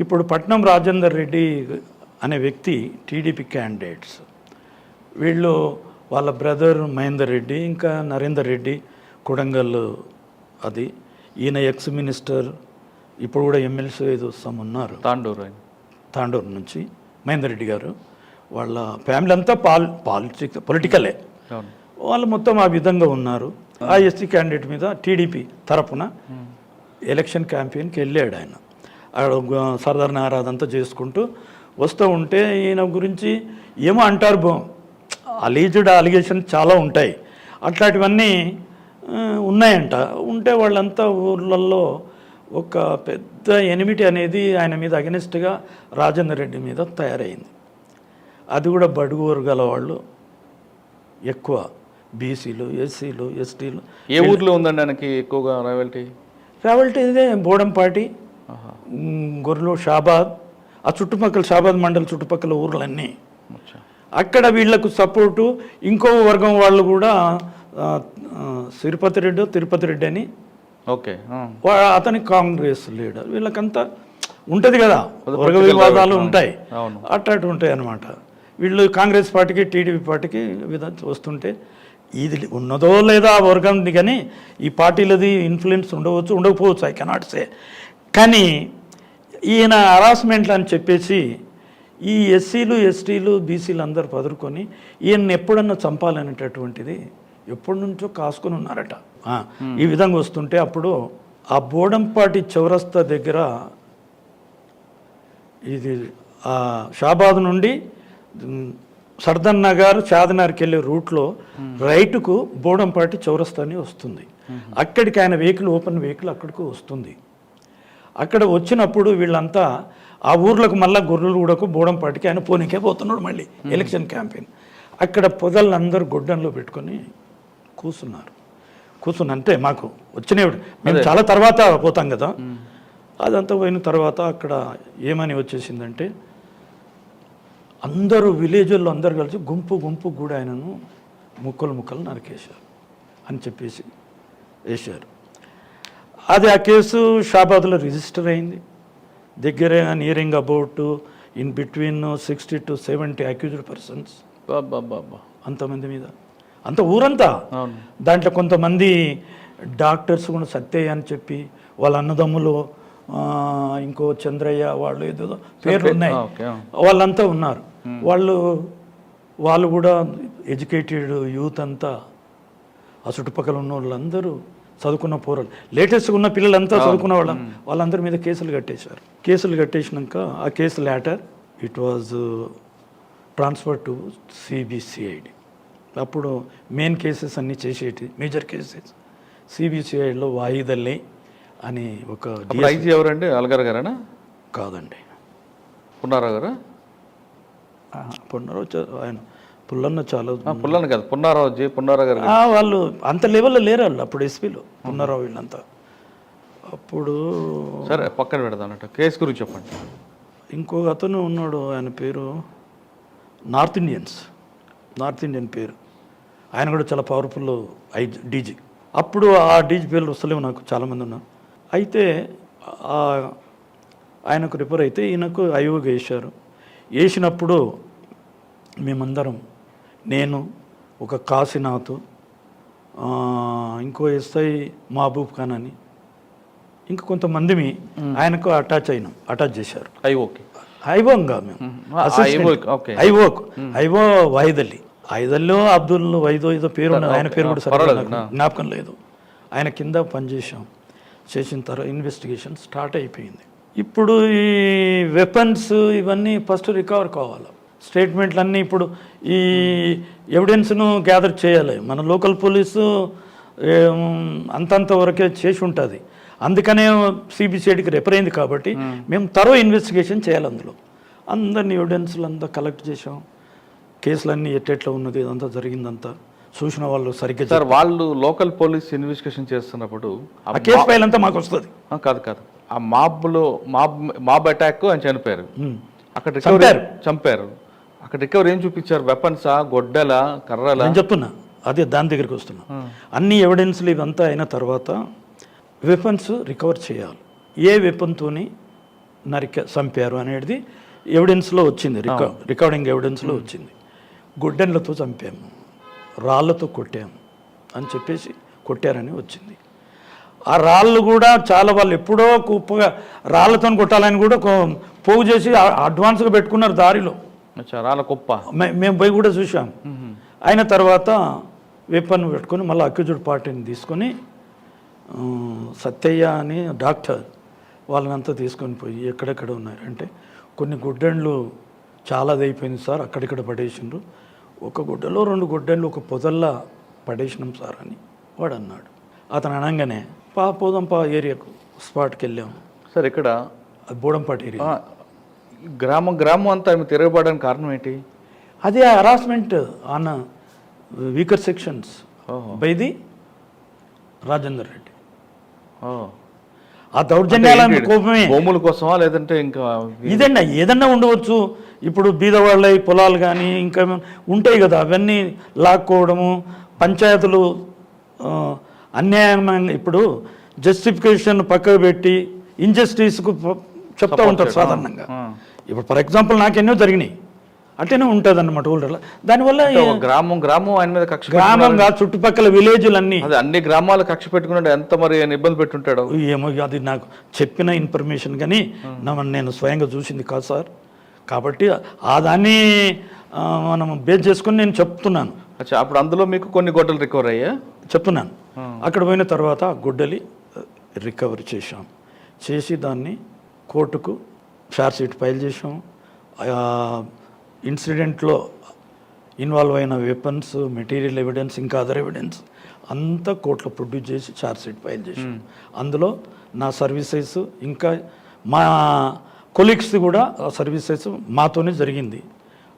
ఇప్పుడు పట్నం రాజేందర్ రెడ్డి అనే వ్యక్తి టీడీపీ క్యాండిడేట్స్ వీళ్ళు వాళ్ళ బ్రదర్ మహేందర్ రెడ్డి ఇంకా నరేందర్ రెడ్డి కొడంగల్ అది. ఈయన ఎక్స్ మినిస్టర్ ఇప్పుడు కూడా ఎమ్మెల్సీ ఏదో ఉన్నారు. తాండూరు తాండూరు నుంచి మహేందర్ రెడ్డి గారు. వాళ్ళ ఫ్యామిలీ అంతా పాల్ పాలిటిక్స్ పొలిటికలే వాళ్ళు మొత్తం ఆ విధంగా ఉన్నారు. ఆ ఎస్టీ క్యాండిడేట్ మీద టీడీపీ తరపున ఎలక్షన్ క్యాంపెయిన్కి వెళ్ళాడు ఆయన. ఆడ గ- సర్దార్ చేసుకుంటూ వస్తూ ఉంటే ఈయన గురించి ఏమో అంటారు బో అలీజ్డ్ అలిగేషన్ చాలా ఉంటాయి. అట్లాంటివన్నీ ఉన్నాయంట. ఉంటే వాళ్ళంతా ఊర్లలో ఒక పెద్ద ఎనిమిటి అనేది ఆయన మీద అగెనిస్ట్గా రాజేంద్ర రెడ్డి మీద తయారైంది. అది కూడా బడుగు వర్గాల వాళ్ళు ఎక్కువ. బీసీలు ఎస్సీలు ఎస్టీలు. ఏ ఊర్లో ఉందండి ఆయనకి ఎక్కువగా రాయల్టీ? రావల్టీ ఇదే బోడంపాటి గొర్రెలు షాబాద్. ఆ చుట్టుపక్కల షాబాద్ మండల్ చుట్టుపక్కల ఊర్లన్నీ. అక్కడ వీళ్ళకు సపోర్టు ఇంకో వర్గం వాళ్ళు కూడా తిరుపతి రెడ్డి తిరుపతి రెడ్డి అని. ఓకే అతని కాంగ్రెస్ లీడర్. వీళ్ళకంతా ఉంటుంది కదా వర్గ వివాదాలు ఉంటాయి. అవును. అట్లాంటి ఉంటాయి అన్నమాట వీళ్ళు కాంగ్రెస్ పార్టీకి టీడీపీ పార్టీకి విధ వస్తుంటే ఇది ఉన్నదో లేదా ఆ వర్గంది కానీ ఈ పార్టీలది ఇన్ఫ్లుయెన్స్ ఉండవచ్చు ఉండకపోవచ్చు ఐ కెనాట్ సే కానీ ఈయన హరాస్మెంట్లు అని చెప్పేసి ఈ ఎస్సీలు ఎస్టీలు బీసీలు అందరు పదురుకొని ఈయన్ని ఎప్పుడన్నా చంపాలనేటటువంటిది ఎప్పటి నుంచో కాసుకొని ఉన్నారట. ఈ విధంగా వస్తుంటే అప్పుడు ఆ బోడంపాటి చౌరస్తా దగ్గర ఇది ఆ షాబాద్ నుండి సర్దన్ నగర్ చాదనార్కి వెళ్ళే రూట్లో రైటుకు బోడంపాటి చౌరస్తా అని వస్తుంది. అక్కడికి ఆయన వెహికల్ ఓపెన్ వెహికల్ అక్కడికి వస్తుంది. అక్కడ వచ్చినప్పుడు వీళ్ళంతా ఆ ఊర్లకు మళ్ళా గొర్రెలగూడకు బోడంపాటికి ఆయన పోనీకే పోతున్నాడు మళ్ళీ ఎలక్షన్ క్యాంపెయిన్. అక్కడ పొదలను అందరూ గొడ్డంలో పెట్టుకొని కూర్చున్నారు. కూర్చుని అంటే మాకు వచ్చినప్పుడు మేము చాలా తర్వాత పోతాం కదా. అదంతా పోయిన తర్వాత అక్కడ ఏమని వచ్చేసిందంటే అందరూ విలేజ్లో అందరు కలిసి గుంపు గుంపు కూడా ఆయనను ముక్కలు ముక్కలు నరికేశారు అని చెప్పేసి వేశారు. అది ఆ కేసు షాబాద్లో రిజిస్టర్ అయింది. దగ్గర nearing about in between sixty to seventy accused persons. అంతమంది మీద. అంత ఊరంతా. దాంట్లో కొంతమంది డాక్టర్స్ కూడా సత్యయ్య అని చెప్పి వాళ్ళ అన్నదమ్ములు ఇంకో చంద్రయ్య వాళ్ళు ఏదో పేర్లు ఉన్నాయి. వాళ్ళంతా ఉన్నారు. వాళ్ళు వాళ్ళు కూడా ఎడ్యుకేటెడ్ యూత్ అంతా ఆ చుట్టుపక్కల ఉన్న వాళ్ళందరూ చదువుకున్న పోరాలు. లేటెస్ట్గా ఉన్న పిల్లలంతా చదువుకున్న వాళ్ళ. వాళ్ళందరి మీద కేసులు కట్టేశారు. కేసులు కట్టేసినాక ఆ case later it was transfer to CBCID అప్పుడు మెయిన్ కేసెస్ అన్నీ చేసేటి మేజర్ కేసెస్ సిబిసిఐడిలో వాయిదల్లి అని ఒక ఐజీ ఎవరండి? అల్గార్ గారేనా? కాదండి. పున్నారావు గారా? పునరు ఆయన పుల్లన్న చాలా పుల్లన్న కాదు పున్నారావు జే పున్నారావు గారు వాళ్ళు అంత లెవెల్లో లేరు వాళ్ళు అప్పుడు ఎస్పీలో పునరావు వీళ్ళంతా. అప్పుడు సరే పక్కన పెడదాం కేసు గురించి చెప్పండి. ఇంకో అతను ఉన్నాడు ఆయన పేరు నార్త్ ఇండియన్స్ నార్త్ ఇండియన్ పేరు. ఆయన కూడా చాలా పవర్ఫుల్ ఐ డీజీ అప్పుడు ఆ డీజీ పేర్లు వస్తలేవు నాకు చాలామంది ఉన్నారు. అయితే ఆయనకు రిపేర్ అయితే ఈయనకు అయోగ వేశారు వేసినప్పుడు మేమందరం నేను ఒక కాశీనాథ్ ఇంకో ఎస్ఐ మహబూబ్ ఖాన్ అని ఇంకా కొంతమంది ఆయనకు అటాచ్ అయినాం అటాచ్ చేశారు. అయి ఓకే ఐవోంగా మేము ఆ, ఐవో, ఓకే. ఐవోక్ ఐవో వైదల్లి. ఐదల్లో అబ్దుల్ వైదో ఏదో పేరు ఉన్నది ఆయన పేరు కూడా జ్ఞాపకం లేదు. ఆయన కింద పనిచేసాం చేసిన తర్వాత ఇన్వెస్టిగేషన్ స్టార్ట్ అయిపోయింది. ఇప్పుడు ఈ వెపన్స్ ఇవన్నీ ఫస్ట్ రికవర్ కావాలి. స్టేట్మెంట్లు అన్నీ ఇప్పుడు ఈ ఎవిడెన్స్ను గ్యాదర్ చేయాలి. మన లోకల్ పోలీసు అంతంత వరకే చేసి ఉంటుంది. అందుకనే సిబిసిఐడికి రెఫర్ అయింది కాబట్టి మేము. తరో ఇన్వెస్టిగేషన్ చేయాలి అందులో. అందరిని ఎవిడెన్స్లు అంతా కలెక్ట్ చేసాం కేసులన్నీ ఎట్టెట్లా ఉన్నది ఇదంతా జరిగిందంతా చూసిన వాళ్ళు సరిగ్గా సార్ వాళ్ళు లోకల్ పోలీస్ ఇన్వెస్టిగేషన్ చేస్తున్నప్పుడు ఆ కేసు ఫైల్ అంతా మాకు వస్తుంది. కాదు కాదు. ఆ మాబ్లో మాబ్ మాబ్ అటాక్ అని చనిపోయారు. అక్కడ రికవరీ చంపారు. అక్కడ రికవరీ ఏం చూపించారు? వెపన్సా గొడ్డల కర్రల? నేను చెప్తున్నా. అదే దాని దగ్గరికి వస్తున్నా. అన్ని ఎవిడెన్స్లు ఇవంతా అయిన తర్వాత వెపన్స్ రికవర్ చేయాలి. ఏ వెపన్తోని నరిక చంపారు అనేది ఎవిడెన్స్లో వచ్చింది. రికా రికార్డింగ్ ఎవిడెన్స్లో వచ్చింది. గుడ్డెన్లతో చంపాము. రాళ్ళతో కొట్టాము అని చెప్పేసి కొట్టారని వచ్చింది. ఆ రాళ్ళు కూడా చాలా వాళ్ళు ఎప్పుడో కుప్పగా రాళ్ళతో కొట్టాలని కూడా పోగు చేసి అడ్వాన్స్గా పెట్టుకున్నారు దారిలో. రాళ్ళ కుప్ప. మేము పోయి కూడా చూసాం అయిన తర్వాత వెపన్ పెట్టుకొని మళ్ళీ అక్యూజుడ్ పార్టీని తీసుకొని సత్యయ్య అని డాక్టర్ వాళ్ళనంతా తీసుకొని పోయి ఎక్కడెక్కడ ఉన్నారు అంటే కొన్ని గుడ్డెండ్లు చాలా అయిపోయింది సార్ అక్కడిక్కడ పడేసిండ్రు. ఒక గుడ్డలో రెండు గుడ్డెండ్లు ఒక పొదల్లా పడేసినాం సార్ అని వాడు అన్నాడు. అతను అనగానే పా పోదాం పా ఏరియాకు స్పాట్కి వెళ్ళాము సార్ ఇక్కడ అది బోడంపాటి ఏరియా. ఆ, గ్రామం గ్రామం అంతా ఆమె తిరగబడడానికి కారణం ఏంటి? అదే harassment on weaker sections by the Rajender Reddy. ఆ దౌర్జన్యాలను ఏంటి? కోపమే. భూముల కోసమా లేదంటే ఇంకా ఇదండి ఏదన్నా ఉండవచ్చు. ఇప్పుడు బీదవాళ్ళ పొలాలు కానీ ఇంకా ఉంటాయి కదా అవన్నీ లాక్కోవడము పంచాయతీలు అన్యాయమైన ఇప్పుడు జస్టిఫికేషన్ పక్కకు పెట్టి ఇంజస్టిస్కు చెప్తా ఉంటారు సాధారణంగా. ఇప్పుడు ఫర్ ఎగ్జాంపుల్ నాకెన్నో జరిగినాయి. అట్లనే ఉంటుంది అన్నమాట ఊళ్ళలో దానివల్ల గ్రామం గ్రామం ఆయన మీద కక్ష గ్రామంగా చుట్టుపక్కల విలేజ్లన్నీ అదే అన్ని గ్రామాలు కక్ష పెట్టుకున్నాడు. ఎంత మరి ఇబ్బంది పెట్టుంటాడు? ఏమో అది నాకు చెప్పిన ఇన్ఫర్మేషన్ కానీ నా- నేను స్వయంగా చూసింది కాదు సార్. కాబట్టి ఆ దాన్ని మనం బేస్ చేసుకుని నేను చెప్తున్నాను. అచ్చా అప్పుడు అందులో మీకు కొన్ని గొడ్డలు రికవర్ అయ్యా చెప్తున్నాను. అక్కడ పోయిన తర్వాత గుడ్డలి రికవరీ చేశాం. చేసి దాన్ని కోర్టుకు షార్ట్ షీట్ ఫైల్ చేసాం ఇన్సిడెంట్లో ఇన్వాల్వ్ అయిన వెపన్స్ మెటీరియల్ ఎవిడెన్స్ ఇంకా అదర్ ఎవిడెన్స్ అంతా కోర్టులో ప్రొడ్యూస్ చేసి ఛార్జ్ షీట్ ఫైల్ చేసాం అందులో నా సర్వీసెస్ ఇంకా మా కొలీగ్స్ కూడా ఆ సర్వీసెస్ మాతోనే జరిగింది.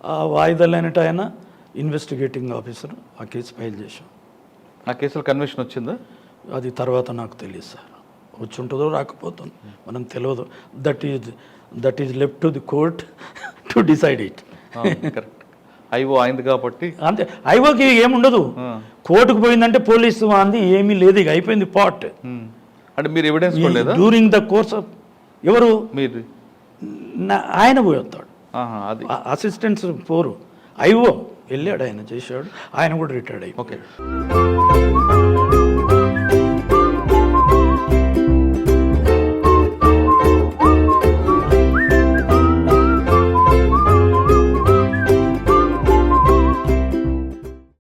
ఆ వాయిదాలైనట్టు ఆయన ఇన్వెస్టిగేటింగ్ ఆఫీసర్ ఆ కేసు ఫైల్ చేశాం. ఆ కేసులో కన్విషన్ వచ్చిందా? అది తర్వాత నాకు తెలియదు సార్. వచ్చి ఉంటుందో రాకపోతుంది మనం తెలియదు that is that is left to the court to decide it correct అయ్యో అయింది కాబట్టి. అంతే. ఐఓకి ఏముండదు. కోర్టుకు పోయిందంటే పోలీసు అంది ఏమీ లేదు ఇక అయిపోయింది పాట్. అంటే మీరు evidence during the course of ఎవరు? మీరు ఆయన ఆహా, అది. అసిస్టెంట్స్ పోరు. ఐఓ వెళ్ళాడు ఆయన చేశాడు ఆయన కూడా రిటైర్డ్ అయిపోయాడు ఓకే